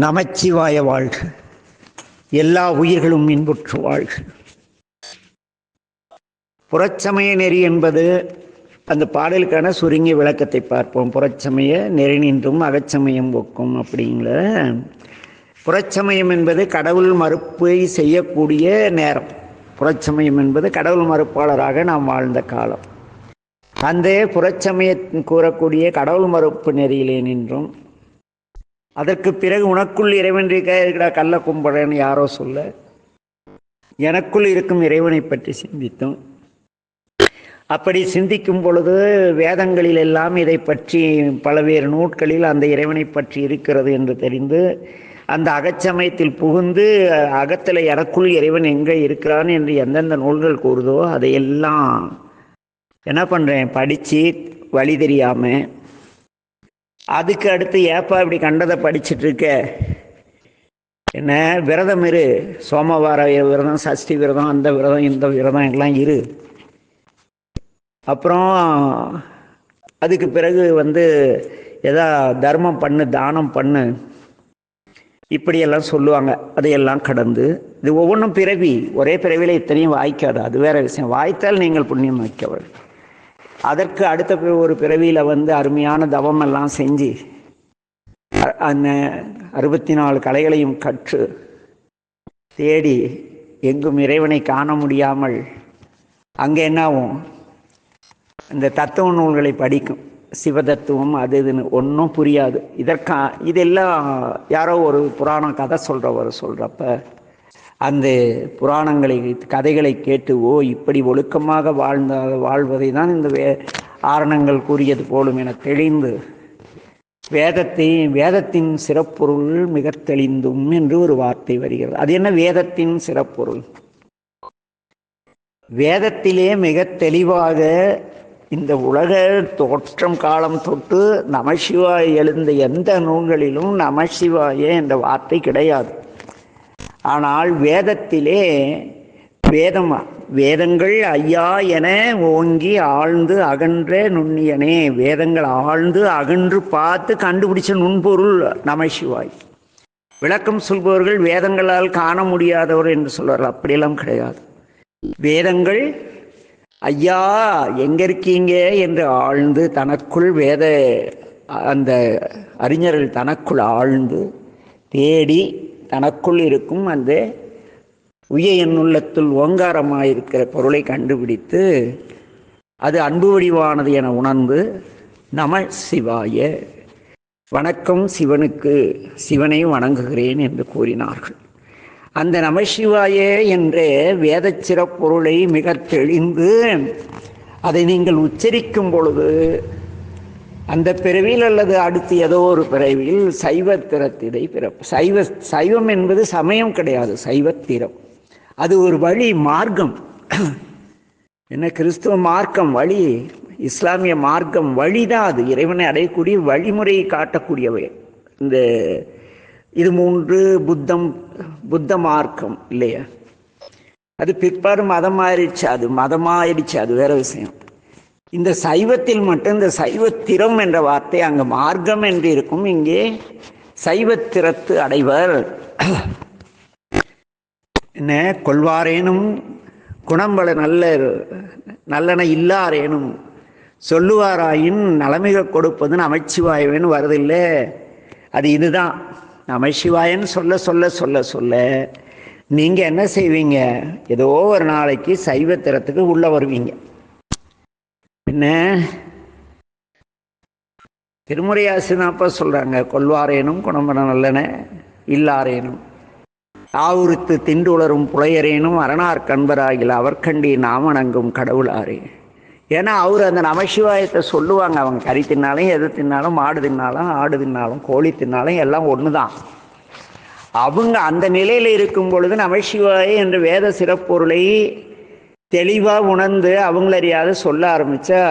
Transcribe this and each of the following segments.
நமச்சிவாய வாழ்க. எல்லா உயிர்களும் இன்புற்று வாழ்க. புறச்சமய நெறி என்பது அந்த பாடலுக்கான சுருங்கிய விளக்கத்தை பார்ப்போம். புறச்சமய நெறி நின்றும் அகச்சமயம் ஒக்கும் அப்படிங்கிற. புறச்சமயம் என்பது கடவுள் மறுப்பை செய்யக்கூடிய நேரம். புறச்சமயம் என்பது கடவுள் மறுப்பாளராக நாம் வாழ்ந்த காலம். அந்த புறச்சமய கூறக்கூடிய கடவுள் மறுப்பு நெறியிலே நின்றும் அதற்கு பிறகு உனக்குள் இறைவன் இருக்கிற கள்ள கும்படன்னு யாரோ சொல்ல. எனக்குள் இருக்கும் இறைவனை பற்றி சிந்தித்தோம். அப்படி சிந்திக்கும் பொழுது வேதங்களில் எல்லாம் இதை பற்றி பல்வேறு நூட்களில் அந்த இறைவனை பற்றி இருக்கிறது என்று தெரிந்து அந்த அகச்சமயத்தில் புகுந்து அகத்தில் எனக்குள் இறைவன் எங்கே இருக்கிறான் என்று எந்தெந்த நூல்கள் கூறுதோ அதையெல்லாம் என்ன பண்ணுறேன் படித்து வழி தெரியாமல் அதுக்கு அடுத்து ஏப்பா இப்படி கண்டதை படிச்சுட்டு இருக்க என்ன விரதம் இரு. சோமவார விரதம் சஷ்டி விரதம் அந்த விரதம் இந்த விரதம் எல்லாம் இரு. அப்புறம் அதுக்கு பிறகு வந்து எதா தர்மம் பண்ணு தானம் பண்ணு. இப்படியெல்லாம் சொல்லுவாங்க. அதையெல்லாம் கடந்து. இது ஒவ்வொன்றும் பிறவி. ஒரே பிறவியில் இத்தனையும் வாய்க்காது. அது வேற விஷயம். வாய்த்தால் நீங்கள் புண்ணியம் வைக்கவர்கள் அதற்கு அடுத்த ஒரு பிறவியில் வந்து அருமையான தவம் எல்லாம் செஞ்சு அந்த அறுபத்தி நாலு கலைகளையும் கற்று தேடி எங்கும் இறைவனை காண முடியாமல் அங்கே என்னாகும்? இந்த தத்துவ நூல்களை படிக்கும். சிவதத்துவம் அது இதுன்னு ஒன்றும் புரியாது. இதற்கா இதெல்லாம் யாரோ ஒரு புராண கதை சொல்கிறவர் சொல்கிறப்ப அந்த புராணங்களை கதைகளை கேட்டு ஓ இப்படி ஒழுக்கமாக வாழ்ந்த வாழ்வதை தான் இந்த வே ஆரணங்கள் கூறியது போலும் என தெளிந்து வேதத்தை வேதத்தின் சிறப்பொருள் மிக தெளிந்தும் என்று ஒரு வார்த்தை வருகிறது. அது என்ன? வேதத்தின் சிறப்பொருள். வேதத்திலே மிக தெளிவாக இந்த உலக தோற்றம் காலம் தொட்டு நமசிவாய் எழுந்த எந்த நூல்களிலும் நமசிவாயே என்ற வார்த்தை கிடையாது. ஆனால் வேதத்திலே வேதம் வேதங்கள் ஐயா என ஓங்கி ஆழ்ந்து அகன்ற நுண்ணியனே. வேதங்கள் ஆழ்ந்து அகன்று பார்த்து கண்டுபிடிச்ச நுண்பொருள் நமசிவாய். விளக்கம் சொல்பவர்கள் வேதங்களால் காண முடியாதவர் என்று சொல்வார்கள். அப்படியெல்லாம் கிடையாது. வேதங்கள் ஐயா எங்க இருக்கீங்க என்று ஆழ்ந்து தனக்குள் வேத அந்த அறிஞர்கள் தனக்குள் ஆழ்ந்து தேடி தனக்குள் இருக்கும் அந்த உய எண்ணுள்ளத்துள் ஓங்காரமாயிருக்கிற பொருளை கண்டுபிடித்து அது அன்பு வடிவானது என உணர்ந்து நம சிவாய வணக்கம் சிவனுக்கு சிவனை வணங்குகிறேன் என்று கூறினார்கள். அந்த நமசிவாய என்ற வேத சிறப்பொருளை மிக தெளிந்து அதை நீங்கள் உச்சரிக்கும் பொழுது அந்த பிறவியில் அல்லது அடுத்து ஏதோ ஒரு பிறவியில் சைவத்திரத்திடை பிறப்பு. சைவ சைவம் என்பது சமயம் கிடையாது சைவத்திரம் அது ஒரு வழி மார்க்கம். என்ன கிறிஸ்துவ மார்க்கம் வழி இஸ்லாமிய மார்க்கம் வழிதான் அது. இறைவனை அடையக்கூடிய வழிமுறையை காட்டக்கூடியவை. இந்த இது மூன்று புத்தம் புத்த மார்க்கம் இல்லையா? அது பிற்பாடு மதம் ஆயிடுச்சு அது மதமாயிடுச்சு அது வேற விஷயம். இந்த சைவத்தில் மட்டும் இந்த சைவத்திரம் என்ற வார்த்தை அங்கே மார்க்கம் என்று இருக்கும். இங்கே சைவத்திரத்து அடைவர். என்ன? கொள்வாரேனும் குணம்பல நல்ல நல்லன இல்லாரேனும் சொல்லுவாராயின் நலமிக கொடுப்பதுன்னு அமைச்சிவாயவேன்னு வருதில்லை. அது இதுதான். நமசிவாயன்னு சொல்ல சொல்ல சொல்ல சொல்ல நீங்கள் என்ன செய்வீங்க? ஏதோ ஒரு நாளைக்கு சைவத்திரத்துக்கு உள்ளே வருவீங்க. என்ன திருமுறையாசினாப்பா சொல்கிறாங்க கொள்வாரேனும் குணம்பன நல்லன இல்லாரேனும். ஆவுறுத்து திண்டுளரும் புலையரேனும் அரணார் கண்பராகில் அவர்கண்டி நாமணங்கும் கடவுளாரே. ஏன்னா அவர் அந்த நமசிவாயத்தை சொல்லுவாங்க அவங்க கறி தின்னாலும் எது தின்னாலும் மாடு தின்னாலும் ஆடு தின்னாலும் கோழி தின்னாலும் எல்லாம் ஒன்று தான் அவங்க அந்த நிலையில் இருக்கும் பொழுது நமசிவாய என்ற வேத சிறப்பொருளை தெளிவாக உணர்ந்து அவங்களறியாத சொல்ல ஆரம்பித்தா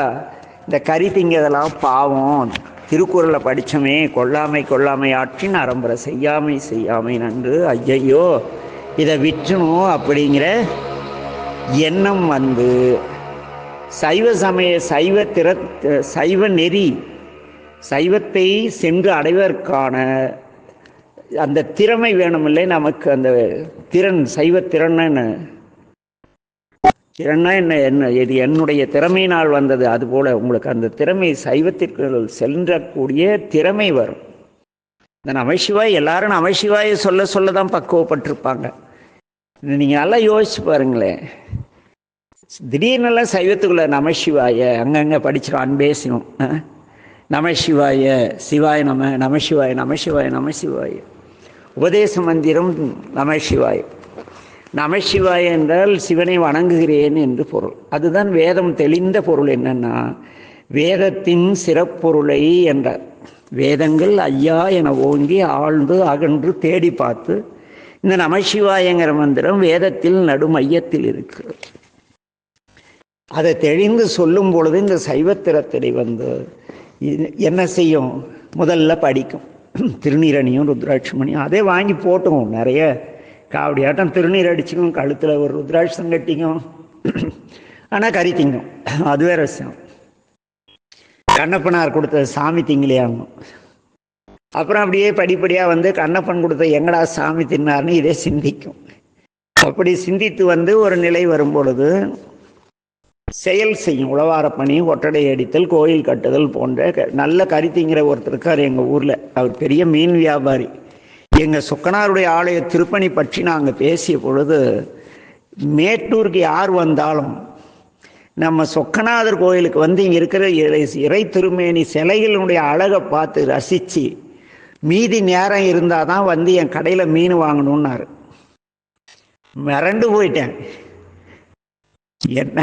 இந்த கறி திங்கதெல்லாம் பாவம். திருக்குறளை படித்தோமே கொல்லாமை கொல்லாமை ஆற்றின் அரம்பரை செய்யாமை செய்யாமை நன்று. ஐயையோ இதை விற்றணும் அப்படிங்கிற எண்ணம் வந்து சைவ சமய சைவ திற சைவ நெறி சைவத்தை சென்று அடைவதற்கான அந்த திறமை வேணுமில்லை நமக்கு அந்த திறன் சைவ திறன்னு என்ன என்ன என்ன இது என்னுடைய திறமையினால் வந்தது. அதுபோல உங்களுக்கு அந்த திறமை சைவத்திற்கு சென்றக்கூடிய திறமை வரும். இந்த நமசிவாய் எல்லாரும் நமசிவாயை சொல்ல சொல்ல தான் பக்குவப்பட்டிருப்பாங்க நீங்கள் நல்லா யோசிச்சு பாருங்களேன். திடீர்னுலாம் சைவத்துக்குள்ள நமசிவாய அங்கங்கே படிச்சிடும் அன்பேசியும் நமசிவாய சிவாய நம நமசிவாய நமசிவாய நமசிவாய. உபதேச மந்திரம் நமசிவாயம். நமசிவாய என்றால் சிவனை வணங்குகிறேன் என்று பொருள். அதுதான் வேதம் தெளிந்த பொருள் என்னன்னா வேதத்தின் சிறப்பொருளை என்றார். வேதங்கள் ஐயா என ஓங்கி ஆழ்ந்து அகன்று தேடி பார்த்து இந்த நமசிவாயங்கிற மந்திரம் வேதத்தில் நடுமையத்தில் இருக்கிறது அதை தெளிந்து சொல்லும் பொழுது இந்த சைவத்திரத்திடை வந்து என்ன செய்யும்? முதல்ல படிக்கும். திருநீரணியும் ருத்ராட்சமணியும் அதே வாங்கி போட்டுக்கும் நிறைய காவடியாட்டம் திருநீர் அடிச்சுக்கும் கழுத்தில் ஒரு ருத்ராட்சம் கட்டிக்கும். ஆனால் கறி திங்கும். அது வேற விஷயம். கண்ணப்பனார் கொடுத்த சாமி திங்கிலியாகும். அப்புறம் அப்படியே படிப்படியாக வந்து கண்ணப்பன் கொடுத்த எங்கடா சாமி தின்னார்னு இதே சிந்திக்கும். அப்படி சிந்தித்து வந்து ஒரு நிலை வரும் பொழுது செயல் செய்யும் உழவார பணி ஒட்டடை அடித்தல் கோயில் கட்டுதல் போன்ற க- நல்ல கரித்திங்கிற ஒருத்தர் இருக்கார் எங்கள் ஊரில். அவர் பெரிய மீன் வியாபாரி. எங்கள் சொக்கனாருடைய ஆலய திருப்பணி பற்றி நாங்கள் பேசிய பொழுது மேட்டூருக்கு யார் வந்தாலும் நம்ம சொக்கநாதர் கோயிலுக்கு வந்து இங்கே இருக்கிற இறை இறை திருமேனி சிலைகளினுடைய அழகை பார்த்து ரசித்து மீதி நேரம் இருந்தால் தான் வந்து என் கடையில் மீன் வாங்கணுன்னாரு மிரண்டு போயிட்டேன். என்ன?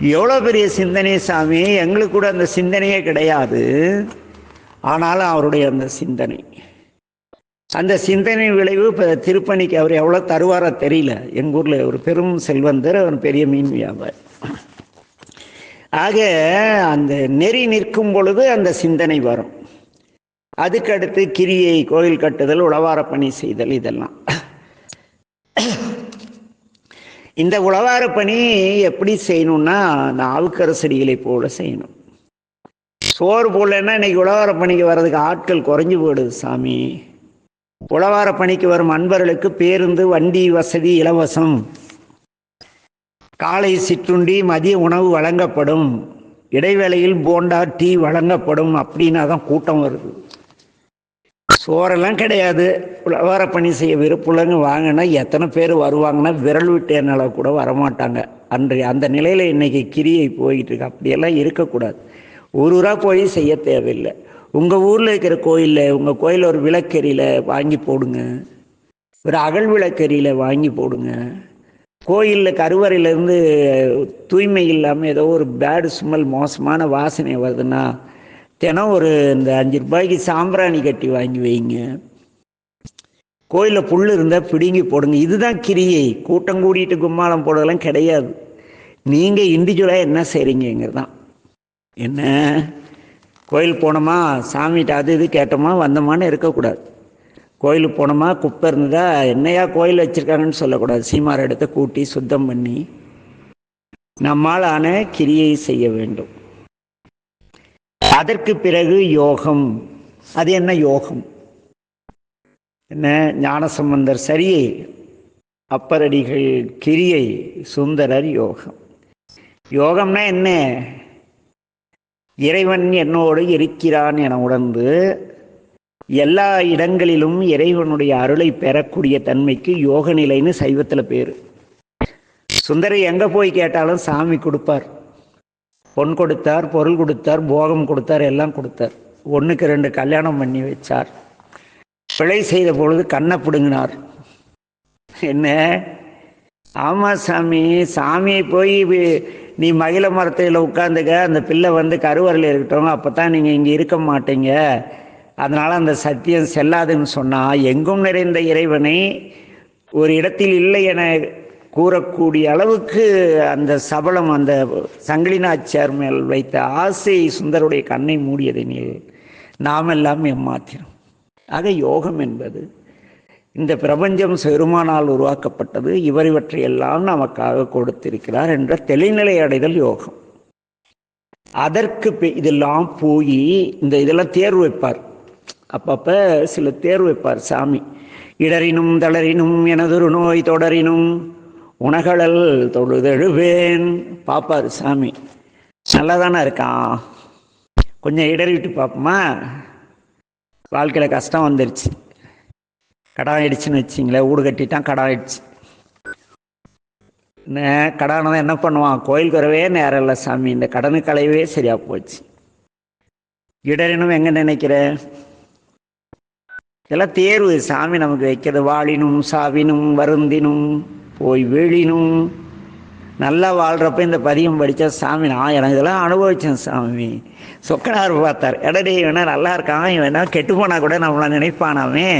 எவ்வளோ பெரிய சிந்தனை சாமி? எங்களுக்கு கூட அந்த சிந்தனையே கிடையாது. ஆனாலும் அவருடைய அந்த சிந்தனை. அந்த சிந்தனை விளைவு இப்போ திருப்பணிக்கு அவர் எவ்வளோ தருவாரா தெரியல. எங்கள் ஊரில் ஒரு பெரும் செல்வந்தர் அவர் பெரிய மீன் வியாபாரி. ஆக அந்த நெறி நிற்கும் பொழுது அந்த சிந்தனை வரும். அதுக்கடுத்து கிரியை கோயில் கட்டுதல் உழவார பணி செய்தல் இதெல்லாம். இந்த உழவார பணி எப்படி செய்யணும்னா நாவுக்கரசடிகளை போல செய்யணும். சோறு போடலன்னா இன்னைக்கு உழவார பணிக்கு வர்றதுக்கு ஆட்கள் குறைஞ்சு போயிடுது சாமி. உழவார பணிக்கு வரும் அன்பர்களுக்கு பேருந்து வண்டி வசதி இலவசம். காலை சிற்றுண்டி மதிய உணவு வழங்கப்படும். இடைவேளையில் போண்டா டீ வழங்கப்படும் அப்படின்னா தான் கூட்டம் வருது. சோறெல்லாம் கிடையாது. உழவார பணி செய்ய விருப்புலங்க வாங்கினா எத்தனை பேர் வருவாங்கன்னா விரல் விட்டு என்னால் கூட வரமாட்டாங்க. அன்று அந்த நிலையில் இன்னைக்கு கிரியை போயிட்டு இருக்கு. அப்படியெல்லாம் இருக்கக்கூடாது. ஒரு ஊராக போய் செய்ய தேவையில்லை. உங்கள் ஊரில் இருக்கிற கோயிலில் உங்கள் கோயிலில் ஒரு விளக்கெரியில் வாங்கி போடுங்க. ஒரு அகல் விளக்கெரியில் வாங்கி போடுங்க. கோயிலில் கருவறையிலேருந்து தூய்மை இல்லாமல் ஏதோ ஒரு பேடு ஸ்மெல் மோசமான வாசனை வருதுன்னா தினம் ஒரு இந்த அஞ்சு ரூபாய்க்கு சாம்பிராணி கட்டி வாங்கி வைங்க. கோயிலில் புல் இருந்தால் பிடுங்கி போடுங்க. இதுதான் கிரியை. கூட்டம் கூடிட்டு கும்மாளம் போடுறதெல்லாம் கிடையாது. நீங்கள் இண்டிவிஜுவலாக என்ன செய்கிறீங்கிறது தான் என்ன? கோயில் போனோமா சாமிகிட்ட அது இது கேட்டோமா வந்தோமான்னு இருக்கக்கூடாது. கோயிலுக்கு போனோமா குப்பை இருந்ததா என்னையா கோயில் வச்சுருக்காங்கன்னு சொல்லக்கூடாது. சீமார் இடத்த கூட்டி சுத்தம் பண்ணி நம்மால் ஆன கிரியை செய்ய வேண்டும். அதற்கு பிறகு யோகம். அது என்ன யோகம்? என்ன ஞானசம்பந்தர் சரியை அப்பரடிகள் கிரியை சுந்தரர் யோகம். யோகம்னா என்ன? இறைவன் என்னோடு இருக்கிறான் என உணர்ந்து எல்லா இடங்களிலும் இறைவனுடைய அருளை பெறக்கூடிய தன்மைக்கு யோக நிலைன்னு சைவத்தில் பேர். சுந்தரை எங்கே போய் கேட்டாலும் சாமி கொடுப்பார். பொன் கொடுத்தார் பொருள் கொடுத்தார் போகம் கொடுத்தார் எல்லாம் கொடுத்தார். ஒன்றுக்கு ரெண்டு கல்யாணம் பண்ணி வச்சார். பிழை செய்த பொழுது கண்ணை பிடுங்கினார். என்ன? ஆமாம் சாமி சாமியை போய் நீ மகிழ மரத்தில் உட்காந்துக்க அந்த பிள்ளை வந்து கருவறையில் இருக்கட்டும் அப்போ தான் நீங்கள் இங்கே இருக்க மாட்டீங்க. அதனால் அந்த சத்தியம் செல்லாதுன்னு சொன்னால் எங்கும் நிறைந்த இறைவனை ஒரு இடத்தில் இல்லை என கூறக்கூடிய அளவுக்கு அந்த சபலம் அந்த சங்கிலினாச்சார் மேல் வைத்த ஆசை சுந்தருடைய கண்ணை மூடியதை நாம் எல்லாம் ஏமாத்தினோம். ஆக யோகம் என்பது இந்த பிரபஞ்சம் பெருமானால் உருவாக்கப்பட்டது இவர் இவற்றையெல்லாம் நமக்காக கொடுத்திருக்கிறார் என்ற தெளிநிலை அடைதல் யோகம். அதற்கு இதெல்லாம் போய் இந்த இதெல்லாம் தேர்வு வைப்பார். அப்பப்போ சில தேர்வு வைப்பார் சாமி. இடரினும் தளரினும் எனதொரு நோய் தொடரினும் உணகழல் தொழுதெழுவேன் பார்ப்பார் சாமி. நல்லா தானே இருக்கான் கொஞ்சம் இடறிவிட்டு பார்ப்போமா வாழ்க்கையில் கஷ்டம் வந்துருச்சு. கடன் ஆயிடுச்சுன்னு வச்சிங்களேன் வீடு கட்டிட்டான் கடன் ஆயிடுச்சு என்ன கடனை என்ன பண்ணுவான்? கோயிலுக்கு வரவே நேரம் இல்லை சாமி இந்த கடனு கலையவே சரியாக போச்சு. இடரினும் எங்கே நினைக்கிற? இதெல்லாம் தேர்வு. சாமி நமக்கு வைக்கிறது வாழினும் சாவினும் வருந்தினும் போய் வீழினும். நல்லா வாழ்கிறப்ப இந்த பதியம் படித்தா சாமி நான் எனக்கு இதெல்லாம் அனுபவித்தேன் சாமி. சொக்கனார் பார்த்தார் எடடே இவனா நல்லா இருக்கான் இவனா கெட்டு போனால் கூட நம்மளை நினைப்பானாமே?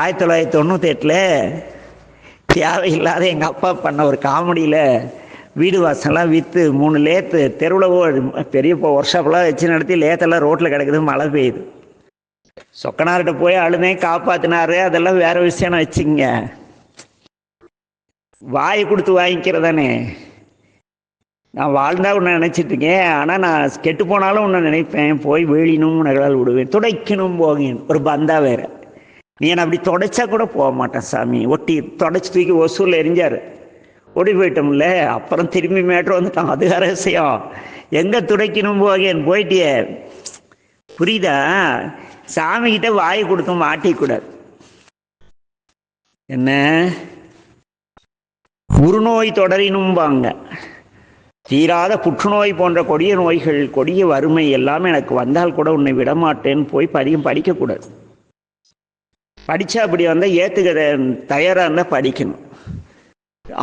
ஆயிரத்தி தொள்ளாயிரத்தி தொண்ணூற்றி எட்டில் தேவையில்லாத எங்கள் அப்பா பண்ண ஒரு காமெடியில் வீடு வாசல்லாம் விற்று மூணு லேத்து தெருவில் பெரிய ஒர்க் ஷாப்லாம் வச்சு நடத்தி லேத்தெல்லாம் ரோட்டில் கிடக்குது மழை பெய்யுது. சொக்கனார்கிட்ட போய் அழுதே காப்பாற்றினாரு அதெல்லாம் வேற விஷயம் வச்சுங்க. வாய் கொடுத்து வாங்கிக்கிறதானே நான் வாழ்ந்தா உன்னை நினச்சிட்ருக்கேன் ஆனால் நான் கெட்டு போனாலும் உன்னை நினைப்பேன். போய் வேலினும் நகலால் விடுவேன். துடைக்கணும் போகணும். ஒரு பந்தா வேறு. நீ என்னை அப்படி தொடச்சா கூட போக மாட்டேன் சாமி. ஒட்டி தொடச்சி தூக்கி ஒசூரில் எரிஞ்சாரு. ஓடி போயிட்டோம்ல அப்புறம் திரும்பி மேட்ரு வந்துட்டான். அது அரசியம் எங்கே துடைக்கணும் போகேன் போயிட்டியே. புரியுதா? சாமிகிட்ட வாய் கொடுக்க மாட்டிக்கூடாது. என்ன? உருநோய் தொடரினும்பாங்க. தீராத புற்றுநோய் போன்ற கொடிய நோய்கள் கொடிய வறுமை எல்லாம் எனக்கு வந்தால் கூட உன்னை விடமாட்டேன்னு போய் பதியம் படிக்கக்கூடாது படித்தா அப்படி வந்தால் ஏற்றுக்கிற தயாராக இருந்தால் படிக்கணும்.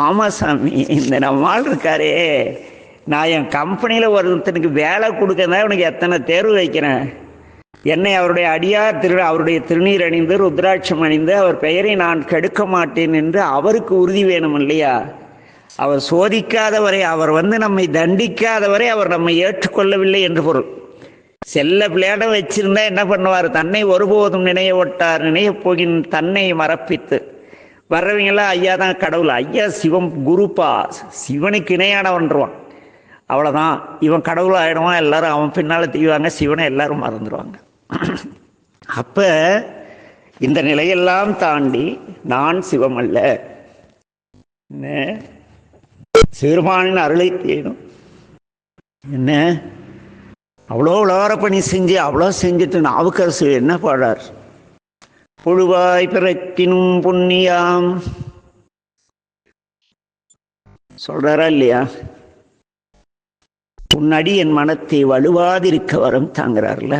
ஆமாம் சாமி இந்த நம்மால் இருக்காரே நான் என் கம்பெனியில் ஒருத்தனுக்கு வேலை கொடுக்கறதா உனக்கு எத்தனை தேர்வு வைக்கிறேன்? என்னை அவருடைய அடியார் திரு அவருடைய திருநீர் அணிந்து ருத்ராட்சம் அணிந்து அவர் பெயரை நான் கெடுக்க மாட்டேன் என்று அவருக்கு உறுதி வேணும் இல்லையா? அவர் சோதிக்காதவரை அவர் வந்து நம்மை தண்டிக்காதவரை அவர் நம்மை ஏற்றுக்கொள்ளவில்லை என்று பொருள். செல்ல பிள்ளையாடம் வச்சிருந்தா என்ன பண்ணுவார்? தன்னை ஒருபோதும் நினைய விட்டார் நினைய போகின் தன்னை மறப்பித்து. வர்றவங்கெல்லாம் ஐயா தான் கடவுள். ஐயா சிவம் குருப்பா. சிவனுக்கு இணையானவன்றுவான். அவ்வளோதான் இவன் கடவுள் ஆயிடுவான். எல்லாரும் அவன் பின்னால் தீவாங்க சிவனை எல்லாரும் மறந்துடுவாங்க அப்போ இந்த நிலையெல்லாம் தாண்டி நான் சிவம் அல்ல என்ன? சிறுபானின் அருளை தேடும். என்ன? அவ்வளோ உலகார பணி செஞ்சு அவ்வளோ செஞ்சுட்டு நாவுக்கரசு என்ன பாடார்? புழுவாய் பிறக்கினும் புண்ணியாம். சொல்றாரா இல்லையா? உன்னடி என் மனத்தை வலுவாதிருக்க வரும் தாங்கிறார்ல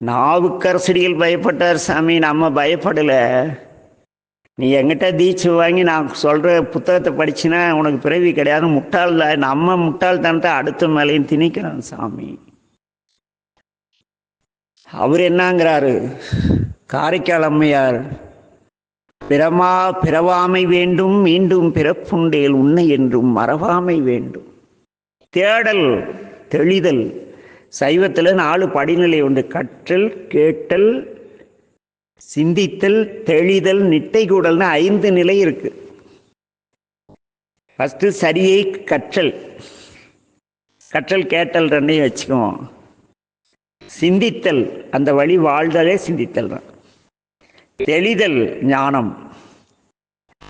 நாவுக்கரசடிகள் பயப்பட்டார் சாமி நம்ம பயப்படலை. நீ எங்கிட்ட தீட்சை வாங்கி நான் சொல்கிற புத்தகத்தை படிச்சினா உனக்கு பிறவி கிடையாது. முட்டாள் நம்ம முட்டாள்தனத்தை அடுத்த மேலையும் திணிக்கிறான் சாமி. அவர் என்னங்கிறாரு? காரைக்கால் அம்மையார் பிறமா பிறவாமை வேண்டும் மீண்டும் பிறப்புண்டேல் உன்னை என்றும் மறவாமை வேண்டும். தேடல் தெளிதல். சைவத்தில் நாலு படிநிலை உண்டு. கற்றல் கேட்டல் சிந்தித்தல் தெளிதல் நிட்டைகூடல்னு ஐந்து நிலை இருக்கு. ஃபஸ்ட்டு சரியை கற்றல். கற்றல் கேட்டல் ரெண்டையும் வச்சுக்குவோம். சிந்தித்தல் அந்த வழி வாழ்தலே சிந்தித்தல் தான். தெளிதல் ஞானம்.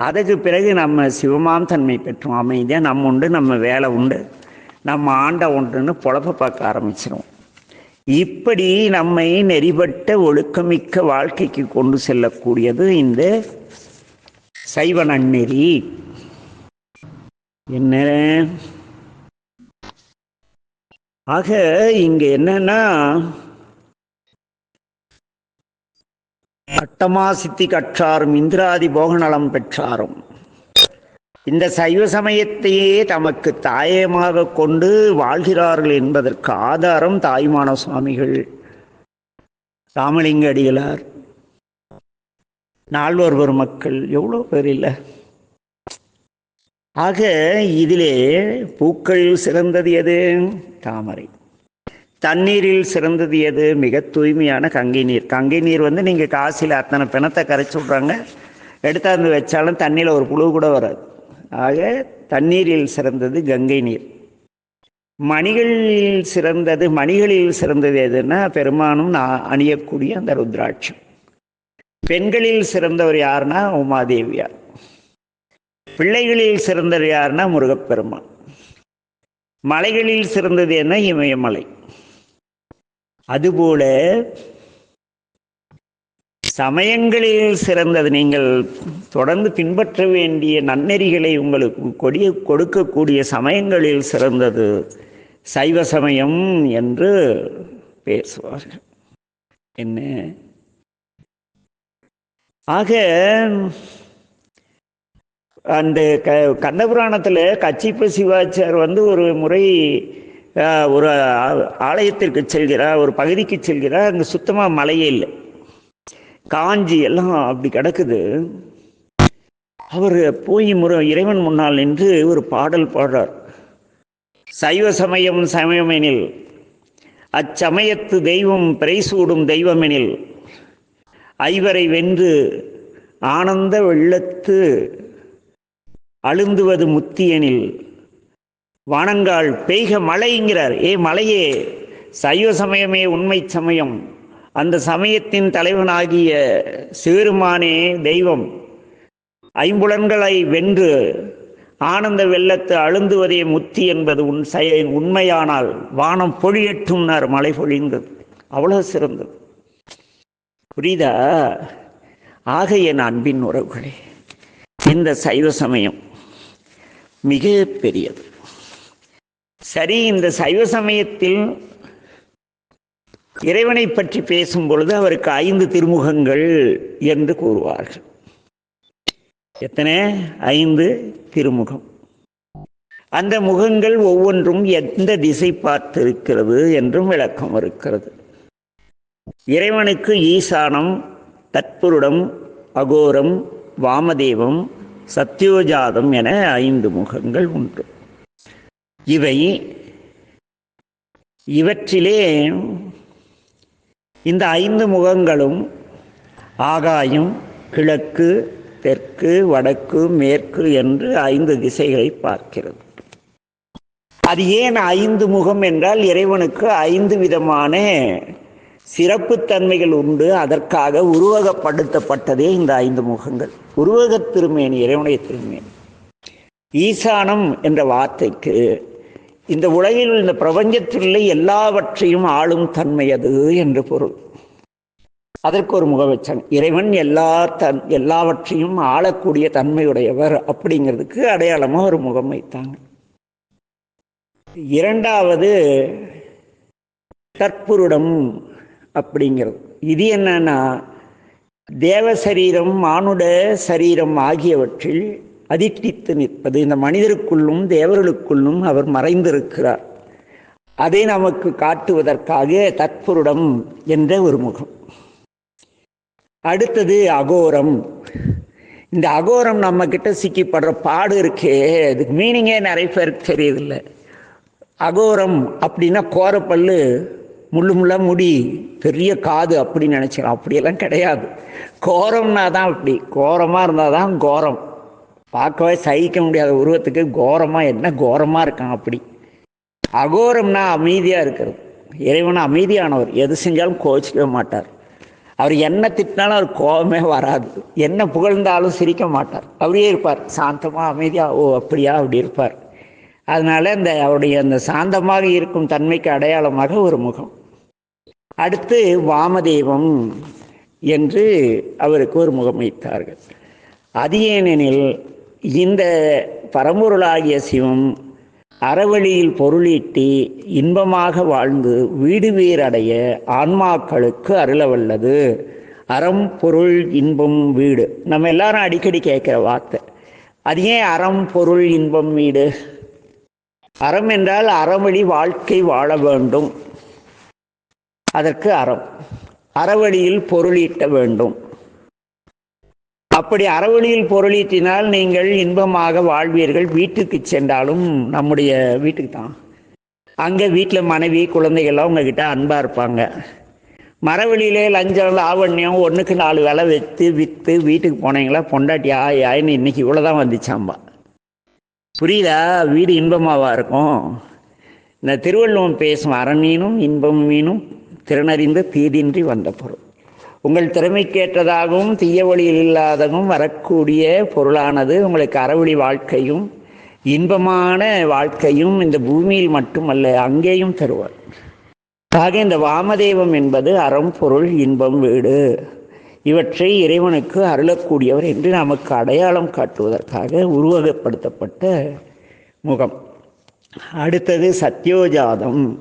அதுக்கு பிறகு நம்ம சிவமாம் தன்மை பெற்றோம். அமைதியாக நம்ம உண்டு நம்ம வேலை உண்டு நம்ம ஆண்ட ஒன்றுன்னு பொழப்ப பார்க்க ஆரம்பிச்சிடும் இப்படி நம்மை நெறிபட்ட ஒழுக்கமிக்க வாழ்க்கைக்கு கொண்டு செல்லக்கூடியது இந்த சைவ நன்னெறி. என்ன? ஆக இங்க என்னன்னா அட்டமா சித்தி கற்றாரும் இந்திராதி போகநலம் பெற்றாரும். இந்த சைவ சமயத்தையே தமக்கு தாயமாக கொண்டு வாழ்கிறார்கள் என்பதற்கு ஆதாரம் தாய்மான சுவாமிகள். ராமலிங்க அடிகளார் நால்வர் பெருமக்கள் எவ்வளோ பேர் இல்லை. ஆக இதிலே பூக்கள் சிறந்தது எது? தாமரை. தண்ணீரில் சிறந்தது எது? மிக தூய்மையான கங்கை நீர். கங்கை நீர் வந்து நீங்கள் காசில் அத்தனை பிணத்தை கரைச்சி விட்றாங்க. எடுத்தாந்து வச்சாலும் தண்ணியில் ஒரு புழு கூட வராது. ஆக தண்ணீரில் சிறந்தது கங்கை நீர். மணிகளில் சிறந்தது மணிகளில் சிறந்தது எதுன்னா பெருமானும் நான் அணியக்கூடிய அந்த ருத்ராட்சம். பெண்களில் சிறந்தவர் யாருன்னா உமாதேவியார். பிள்ளைகளில் சிறந்தவர் யாருன்னா முருகப்பெருமான். மலைகளில் சிறந்தது என்ன இமயமலை. அதுபோல சமயங்களில் சிறந்தது. நீங்கள் தொடர்ந்து பின்பற்ற வேண்டிய நன்னெறிகளை உங்களுக்கு கொடிய கொடுக்கக்கூடிய சமயங்களில் சிறந்தது. சைவ சமயம் என்று பேசுவார்கள். என்ன? ஆக அந்த க கந்தபுராணத்தில் கச்சிப்ப சிவாச்சார் வந்து ஒரு முறை ஒரு ஆலயத்திற்கு செல்கிறார் ஒரு பகுதிக்கு செல்கிறார். அங்கே சுத்தமாக மழையே இல்லை. காஞ்சி எல்லாம் அப்படி கிடக்குது. அவர் போய் முறை இறைவன் முன்னால் நின்று ஒரு பாடல் பாடுறார். சைவ சமயம் சமயமெனில் அச்சமயத்து தெய்வம் பிரைசூடும் தெய்வமெனில் ஐவரை வென்று ஆனந்த வெள்ளத்து அழுந்துவது முத்தியனில் வானங்கால் பெய்க மழைங்கிறார். ஏ மலையே சைவ சமயமே உண்மை சமயம். அந்த சமயத்தின் தலைவனாகிய சிறுமானே தெய்வம் ஐம்புலன்களை வென்று ஆனந்த வெள்ளத்து அழுந்துவதே முத்தி என்பது உன் செய உண்மையானால் வானம் பொழியட்டும்னார் மழை பொழிந்தது. அவ்வளவு சிறந்தது. புரியுதா? ஆக என் அன்பின் உறவுகளே இந்த சைவ சமயம் மிக பெரியது சரி இந்த சைவ சமயத்தில் இறைவனை பற்றி பேசும் பொழுது அவருக்கு ஐந்து திருமுகங்கள் என்று கூறுவார்கள். எத்தனை? ஐந்து திருமுகம். அந்த முகங்கள் ஒவ்வொன்றும் எந்த திசை பார்த்திருக்கிறது என்றும் விளக்கம் இருக்கிறது. இறைவனுக்கு ஈசானம் தற்புருடம் அகோரம் வாமதேவம் சத்யோஜாதம் என ஐந்து முகங்கள் உண்டு. இவை இவற்றிலே இந்த ஐந்து முகங்களும் ஆகாயம் கிழக்கு தெற்கு வடக்கு மேற்கு என்று ஐந்து திசைகளை பார்க்கிறது. அது ஏன் ஐந்து முகம் என்றால் இறைவனுக்கு ஐந்து விதமான சிறப்புத்தன்மைகள் உண்டு. அதற்காக உருவகப்படுத்தப்பட்டதே இந்த ஐந்து முகங்கள். உருவகத் திருமேனி இறைவனுடைய திருமேனி. ஈசானம் என்ற வார்த்தைக்கு இந்த உலகில் இந்த பிரபஞ்சத்தில் எல்லாவற்றையும் ஆளும் தன்மை அது என்று பொருள். அதற்கு ஒரு முகவச்சன் இறைவன் எல்லா தன் எல்லாவற்றையும் ஆளக்கூடிய தன்மையுடையவர் அப்படிங்கிறதுக்கு அடையாளமாக ஒரு முகம் வைத்தாங்க. இரண்டாவது தற்புருடம் அப்படிங்கிறது. இது என்னன்னா தேவ சரீரம் மானுட சரீரம் ஆகியவற்றில் அதிட்டித்து நிற்பது இந்த மனிதருக்குள்ளும் தேவர்களுக்குள்ளும் அவர் மறைந்திருக்கிறார். அதை நமக்கு காட்டுவதற்காக தற்புருடம் என்ற ஒரு முகம். அடுத்தது அகோரம். இந்த அகோரம் நம்ம கிட்ட சிக்கிப்படுற பாடு இருக்கே அதுக்கு மீனிங்கே நிறைய பேருக்கு தெரியதில்லை அகோரம் அப்படின்னா கோரப்பல்லு முள்ளு முள்ள முடி பெரிய காது அப்படின்னு நினச்சிக்கலாம் அப்படியெல்லாம் கிடையாது. கோரம்னா தான் அப்படி. கோரமாக இருந்தால் தான் கோரம். பார்க்கவே சகிக்க முடியாத உருவத்துக்கு கோரமாக என்ன கோரமாக இருக்கான் அப்படி. அகோரம்னா அமைதியாக இருக்கிறது. இறைவன் அமைதியானவர். எது செஞ்சாலும் கோச்சிக்கவே மாட்டார். அவர் என்ன திட்டினாலும் அவர் கோபமே வராது. என்ன புகழ்ந்தாலும் சிரிக்க மாட்டார். அப்படியே இருப்பார். சாந்தமாக அமைதியாக ஓ அப்படியா அப்படி இருப்பார். அதனால இந்த அவருடைய அந்த சாந்தமாக இருக்கும் தன்மைக்கு அடையாளமாக ஒரு முகம். அடுத்து வாமதேவம் என்று அவருக்கு ஒரு முகம் வைத்தார்கள். அது ஏனெனில் இந்த பரம்பொருளாகிய சிவம் அறவழியில் பொருளீட்டி இன்பமாக வாழ்ந்து வீடு வீரடைய ஆன்மாக்களுக்கு அருளவல்லது. அறம் பொருள் இன்பம் வீடு. நம்ம எல்லாரும் அடிக்கடி கேட்குற வார்த்தை. அது ஏன் அறம் பொருள் இன்பம் வீடு? அறம் என்றால் அறவழி வாழ்க்கை வாழ வேண்டும். அதற்கு அறம். அறவழியில் பொருளீட்ட வேண்டும். அப்படி அறவழியில் பொருளீட்டினால் நீங்கள் இன்பமாக வாழ்வீர்கள். வீட்டுக்கு சென்றாலும் நம்முடைய வீட்டுக்கு தான். அங்கே வீட்டில் மனைவி குழந்தைகள்லாம் உங்ககிட்ட அன்பாக இருப்பாங்க. மரவழியிலே லஞ்சம் லாவண்யம் ஒன்றுக்கு நாலு விலை வைத்து விற்று வீட்டுக்கு போனீங்களா? பொண்டாட்டி ஆய் ஆயின்னு இன்னைக்கு இவ்வளோ தான் வந்துச்சாம்பா. புரியுதா? வீடு இன்பமாவா இருக்கும்? இந்த திருவள்ளுவம் பேசும் அறமீனும் இன்பம் மீனும் திறனறிந்து தீதின்றி வந்த பொருள். உங்கள் திறமைக்கேற்றதாகவும் தீய வழியில் இல்லாதவும் வரக்கூடிய பொருளானது உங்களுக்கு அறவழி வாழ்க்கையும் இன்பமான வாழ்க்கையும் இந்த பூமியில் மட்டுமல்ல அங்கேயும் தருவார். ஆக இந்த வாமதேவம் என்பது அறம் பொருள் இன்பம் வீடு. இவற்றை இறைவனுக்கு அருளக்கூடியவர் என்று நமக்கு அடையாளம் காட்டுவதற்காக உருவகப்படுத்தப்பட்ட முகம். அடுத்தது சத்யோஜாதம்.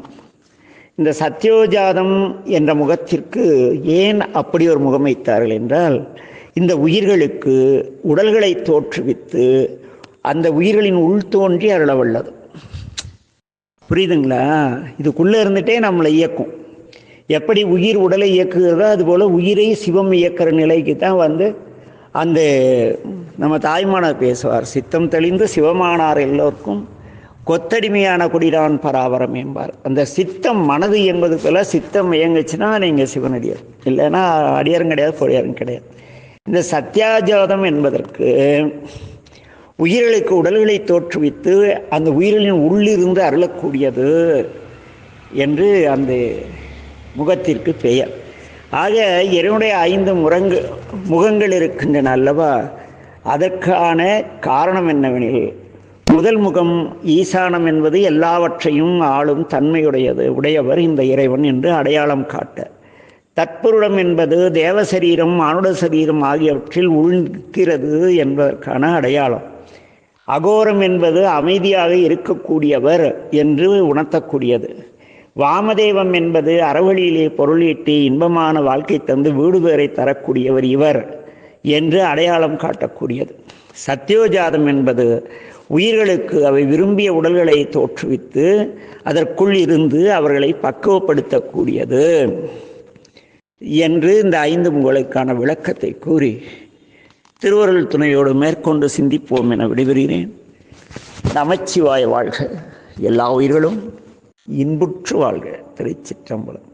இந்த சத்யோஜாதம் என்ற முகத்திற்கு ஏன் அப்படி ஒரு முகம் வைத்தார்கள் என்றால் இந்த உயிர்களுக்கு உடல்களை தோற்றுவித்து அந்த உயிர்களின் உள் தோன்றி அருள வல்லது புரியுதுங்களா? இதுக்குள்ளே இருந்துட்டே நம்மளை இயக்கும். எப்படி உயிர் உடலை இயக்குகிறதோ அதுபோல் உயிரை சிவம் இயக்கிற நிலைக்கு தான் வந்து அந்த நம்ம தாய்மானார் பேசுவார் சித்தம் தெளிந்து சிவமானார் எல்லோருக்கும் கொத்தடிமையான குடிதான் பராபரம் என்பார். அந்த சித்தம் மனது என்பது போல சித்தம் இயங்குச்சுன்னா நீங்கள் சிவனடியார். இல்லைன்னா அடியாரும் கிடையாது பொடியாரும் கிடையாது. இந்த சத்யாஜாதம் என்பதற்கு உயிர்களுக்கு உடல்களை தோற்றுவித்து அந்த உயிர்களின் உள்ளிருந்து அருளக்கூடியது என்று அந்த முகத்திற்கு பெயர். ஆக இறைவனுடைய ஐந்து முரங்கு முகங்கள் இருக்கின்றன அல்லவா? அதற்கான காரணம் என்னவெனில் முதல் முகம் ஈசானம் என்பது எல்லாவற்றையும் ஆளும் தன்மையுடையது உடையவர் இந்த இறைவன் என்று அடையாளம் காட்ட. தற்புருடம் என்பது தேவசரீரம் மானுட சரீரம் ஆகியவற்றில் உள்கிறது என்பதற்கான அடையாளம். அகோரம் என்பது அமைதியாக இருக்கக்கூடியவர் என்று உணர்த்தக்கூடியது. வாமதேவம் என்பது அறவழியிலே பொருளீட்டி இன்பமான வாழ்க்கை தந்து வீடு பேரை தரக்கூடியவர் இவர் என்று அடையாளம் காட்டக்கூடியது. சத்யோஜாதம் என்பது உயிர்களுக்கு அவை விரும்பிய உடல்களை தோற்றுவித்து அதற்குள் இருந்து அவர்களை பக்குவப்படுத்தக்கூடியது என்று இந்த ஐந்து முகளுக்கான விளக்கத்தை கூறி திருவருள் துணையோடு மேற்கொண்டு சிந்திப்போம் என விடைபெறுகிறேன். நமச்சிவாய வாழ்க. எல்லா உயிர்களும் இன்புற்று வாழ்க. திருச்சிற்றம்பலம்.